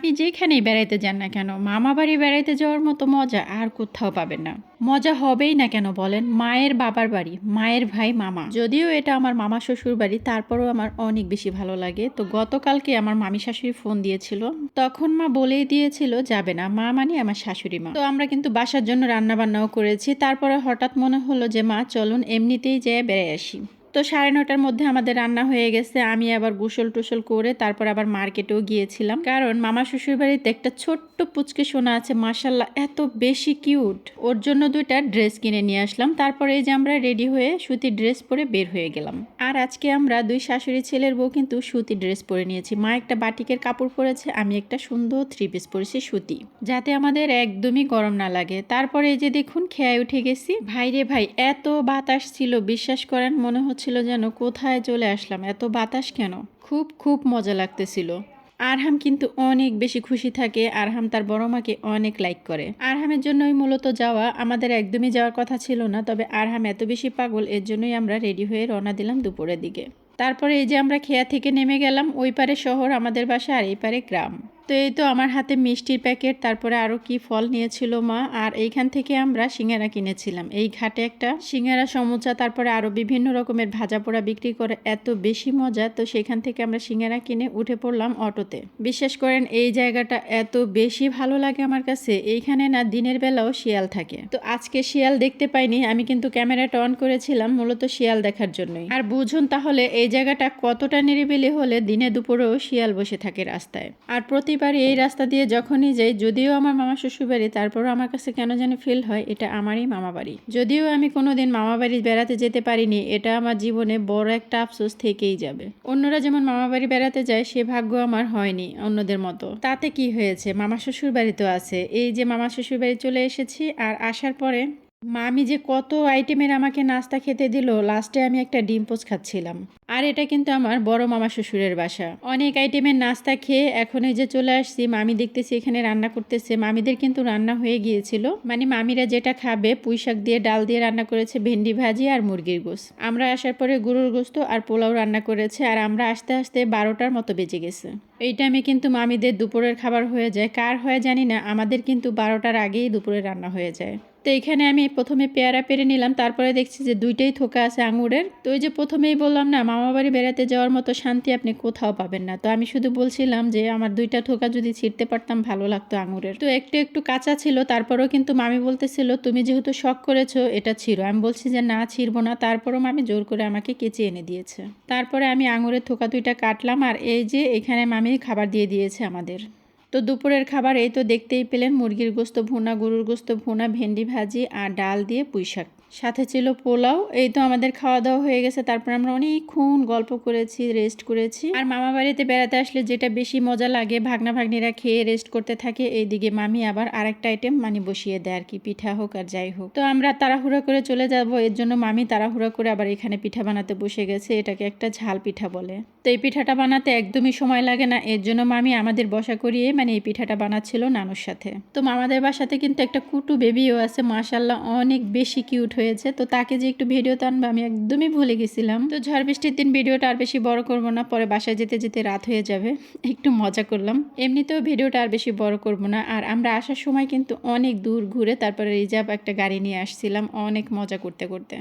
আপনি যেখানেই বেড়াইতে যান না কেন, মামা বাড়ি বেড়াইতে যাওয়ার মতো মজা আর কোথাও পাবেন না। মজা হবেই না কেন বলেন? মায়ের বাবার বাড়ি, মায়ের ভাই, মামা। যদিও এটা আমার মামা শ্বশুর বাড়ি, তারপরেও আমার অনেক বেশি ভালো লাগে। তো গতকালকে আমার মামি শাশুড়ি ফোন দিয়েছিল। তখন মা বলেই দিয়েছিল, যাবে না, মা মানে আমার শাশুড়ি মা। তো আমরা কিন্তু বাসার জন্য রান্না বান্নাও করেছি। তারপরে হঠাৎ মনে হলো যে, মা, চলুন, এমনিতেই যেয়ে বেড়ে আসি। তো সাড়ে নটার মধ্যে আমাদের রান্না হয়ে গেছে। আমি আবার গোসল টোসল করে তারপর আবার মার্কেটেও গিয়েছিলাম। কারণ মামা শ্বশুর বাড়িতে একটা ছোট্ট পুচকে সোনা আছে মাসাল্লাহ এত বেশি কিউট। ওর জন্য দুইটা ড্রেস কিনে নিয়ে আসলাম। তারপরে এই যে আমরা রেডি হয়ে সুতির ড্রেস পরে বের হয়ে গেলাম। আর আজকে আমরা দুই শাশুড়ি ছেলের বউ কিন্তু সুতি ড্রেস পরে নিয়েছি। মা একটা বাটিকের কাপড় পরেছে, আমি একটা সুন্দর থ্রি পিস পরেছি সুতি। যাতে আমাদের একদমই গরম না লাগে। তারপরে এই যে দেখুন, খেয়ায় উঠে গেছি। ভাইরে ভাই, এত বাতাস ছিল, বিশ্বাস করেন, মনে হচ্ছিল যেন কোথায় চলে আসলাম, এত বাতাস কেন? খুব খুব মজা লাগতেছিল। আরহাম কিন্তু অনেক বেশি খুশি থাকে, আরহাম তার বড় মাকে অনেক লাইক করে। আরহামের জন্যই মূলত যাওয়া আমাদের একদমই যাওয়ার কথা ছিল না, তবে আরহাম এত বেশি পাগল, এর জন্যই আমরা রেডি হয়ে রওনা দিলাম দুপুরের দিকে। তারপরে এই যে আমরা খেয়া থেকে নেমে গেলাম, ওই পারে শহর আমাদের বাসা আর এই পারে গ্রাম। তো এই তো আমার হাতে মিষ্টির প্যাকেট, তারপরে আরও কি ফল নিয়েছিল মা? আর এইখান থেকে আমরা সিঙ্গারা কিনেছিলাম। এই ঘাটে একটা সিঙ্গারা সমুচা, তারপরে আরও বিভিন্ন রকমের ভাজা পোড়া বিক্রি করে এত বেশি মজা, তো সেখান থেকে আমরা সিঙ্গারা কিনে উঠে পড়লাম অটোতে। বিশ্বাস করেন, এই জায়গাটা এত বেশি ভালো লাগে আমার কাছে। এইখানে না দিনের বেলাও শিয়াল থাকে। তো আজকে শিয়াল দেখতে পাইনি, আমি কিন্তু ক্যামেরাটা অন করেছিলাম মূলত শিয়াল দেখার জন্যই। আর বুঝুন তাহলে, এই জায়গাটা কতটা নিরিবিলি হলে দিনে দুপুরেও শিয়াল বসে থাকে রাস্তায়। আর প্রতি প্রতিবার এই রাস্তা দিয়ে যখনই যাই, যদিও আমার মামা শ্বশুর বাড়ি তারপরও আমার কাছে কেন যেন ফিল হয়, এটা আমারই মামা বাড়ি। যদিও আমি কোনোদিন মামা বাড়ি বেড়াতে যেতে পারিনি, এটা আমার জীবনে বড় একটা আফসোস থেকেই যাবে। অন্যরা যেমন মামা বাড়ি বেড়াতে যায়, সে ভাগ্য আমার হয়নি অন্যদের মতো। তাতে কি হয়েছে? মামা শ্বশুর বাড়ি তো আছে। এই যে মামা শ্বশুর বাড়ি চলে এসেছি, আর আসার পরে মামি যে কত আইটেমের আমাকে নাস্তা খেতে দিল লাস্টে আমি একটা ডিম পোচ খাচ্ছিলাম। আর এটা কিন্তু আমার বড় মামা শ্বশুরের বাসা। অনেক আইটেমের নাস্তা খেয়ে এখন এই যে চলে আসছি, মামি দেখতেছি এখানে রান্না করতেছে। মামিদের কিন্তু রান্না হয়ে গিয়েছিল। মানে মামিরা যেটা খাবে, পুঁই শাক দিয়ে, ডাল দিয়ে রান্না করেছে ভেন্ডি ভাজি আর মুরগির গোস আমরা আসার পরে গরুর গোস্ত আর পোলাও রান্না করেছে আর আমরা আস্তে আস্তে বারোটার মতো বেজে গেছে। এই টাইমে কিন্তু মামিদের দুপুরের খাবার হয়ে যায়। কার হয় জানি না, আমাদের কিন্তু বারোটার আগেই দুপুরে রান্না হয়ে যায়। তো এখানে আমি প্রথমে পেয়ারা পেরে নিলাম, তারপরে দেখছি যে দুইটাই থোকা আছে আঙুরের। তো ওই যে প্রথমেই বললাম না, মামা বাড়ি বেড়াতে যাওয়ার মতো শান্তি আপনি কোথাও পাবেন না। তো আমি শুধু বলছিলাম যে আমার দুইটা থোকা যদি ছিঁড়তে পারতাম ভালো লাগতো আঙুরের। তো একটু একটু কাঁচা ছিল, তারপরেও কিন্তু মামি বলতেছিল, তুমি যেহেতু শখ করেছ, এটা ছিঁড়ো। আমি বলছি যে, না, ছিঁড়বো না। তারপরও মামি জোর করে আমাকে কেচে এনে দিয়েছে। তারপরে আমি আঙুরের থোকা দুইটা কাটলাম, আর এই যে এখানে মামি খাবার দিয়ে দিয়েছে আমাদের। তো দুপুরের খাবার এই তো দেখতেই পেলেন মুরগির গোস্ত, ভুনা, গরুর গোস্ত, ভুনা, ভেন্ডি ভাজি আর ডাল দিয়ে পুঁই শাক সাথে ছিল পোলাও, এই তো আমাদের খাওয়া দাওয়া হয়ে গেছে। তারপর আমরা অনেকক্ষণ গল্প করেছি রেস্ট করেছি। আর মামা বাড়িতে বেড়াতে আসলে যেটা বেশি মজা লাগে ভাগনা ভাগ্নিরা খেয়ে রেস্ট করতে থাকে, এইদিকে মামি আবার আরেকটা আইটেম মানে বসিয়ে দেয় আর কি, পিঠা হোক আর যাই হোক। তো আমরা তাড়াহুড়া করে চলে যাব, এর জন্য মামি তাড়াহুড়া করে আবার এখানে পিঠা বানাতে বসে গেছে, এটাকে একটা ঝাল পিঠা বলে। তো এই পিঠাটা বানাতে একদমই সময় লাগে না, এর জন্য মামি আমাদের বসা করিয়ে মানে এই পিঠাটা বানাচ্ছিল নানুর সাথে। তো মামাদের বাসাতে কিন্তু একটা কুটু বেবিও আছে মাসাল্লাহ অনেক বেশি কিউট হয়েছে। তো তাকে যে একটু ভিডিও আনব আমি একদমই ভুলে গেছিলাম। তো ঝড় বৃষ্টির দিন ভিডিওটা আর বেশি বড় করব না, পরে বাসায় যেতে যেতে রাত হয়ে যাবে। একটু মজা করলাম। এমনিতেও ভিডিওটা আর বেশি বড় করব না। আর আমরা আসার সময় কিন্তু অনেক দূর ঘুরে তারপরে রিজার্ভ একটা গাড়ি নিয়ে আসছিলাম অনেক মজা করতে করতে।